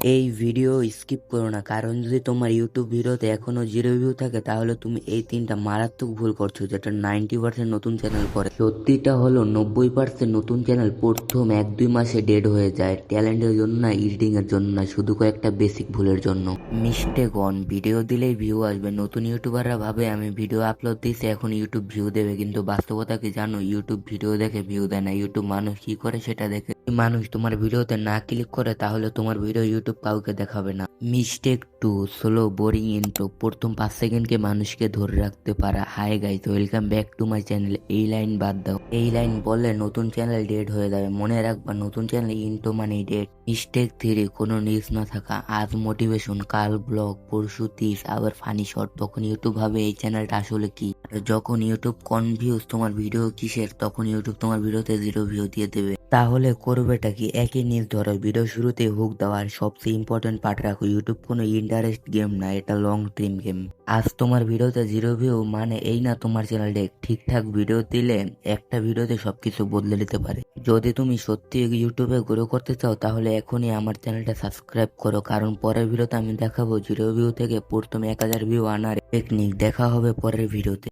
এই video skip করো না। কারণ যদি তোমার ইউটিউব ভিডিওতে এখনও জিরো ভিউ থাকে, তাহলে তুমি এই তিনটা মারাত্মক ভুল করছ, যেটা নাইনটি পার্সেন্ট নতুন চ্যানেল করে। সত্যিটা হলো, নব্বই পার্সেন্ট নতুন চ্যানেল প্রথম এক, দুই মাসে ডেড হয়ে যায়। ট্যালেন্টের জন্য না এডিটিং এর জন্য না, শুধু কয়েকটা বেসিক ভুলের জন্য। মিস্টেক অন ভিডিও দিলেই ভিউ আসবে। নতুন ইউটিউবাররা ভাবে, আমি ভিডিও আপলোড দিয়েছি, এখন ইউটিউব ভিউ দেবে। কিন্তু বাস্তবতা কি জানো? ইউটিউব ভিডিও দেখে ভিউ দেয় না। ইউটিউব মানুষ কি করে সেটা দেখে? মানুষ তোমার ভিডিওতে না ক্লিক করে, তাহলে তোমার ভিডিও ইউটিউব কাউকে দেখাবে না। Mistake two, slow boring intro, প্রথম পাঁচ সেকেন্ডকে মানুষকে ধরে রাখতে পারা। Hi guys, welcome back to my channel, এই লাইন বাদ দাও। এই লাইন বললে নতুন চ্যানেল ডেড হয়ে যাবে। মনে রাখবা, নতুন চ্যানেল ইন্ট্রো মানে ডেড মিস্টেক থ্রি, কোনো নিউজ না থাকা। আজ মোটিভেশন, কাল ব্লগ, পরশু তিস আবার ফানি শর্ট তখন ইউটিউব ভাবে এই চ্যানেলটা আসলে কি? যখন ইউটিউব কনফিউজ তোমার ভিডিও কিসের, তখন ইউটিউব তোমার ভিডিওতে জিরো ভিউ দিয়ে দেবে। তাহলে করবেটা কি? একই নিউজ ধরো, ভিডিও শুরুতে হুক দেওয়া আর সবচেয়ে ইম্পর্টেন্ট পার্ট রাখো ইউটিউব কোনো ইন্টারেস্ট গেম না, এটা লং ট্রিম গেম আজ তোমার ভিডিওতে জিরো ভিউ মানে এই না তোমার চ্যানেলে ঠিকঠাক ভিডিও দিলে একটা ভিডিওতে সবকিছু বদলে দিতে পারে। যদি তুমি সত্যি ইউটিউবে গ্রো করতে চাও, তাহলে এখনই আমার চ্যানেলটা সাবস্ক্রাইব করো, কারণ পরের ভিডিওতে আমি দেখাবো জিরো ভিউ থেকে প্রথমে এক হাজার ভিউ আনার টেকনিক দেখা হবে পরের ভিডিওতে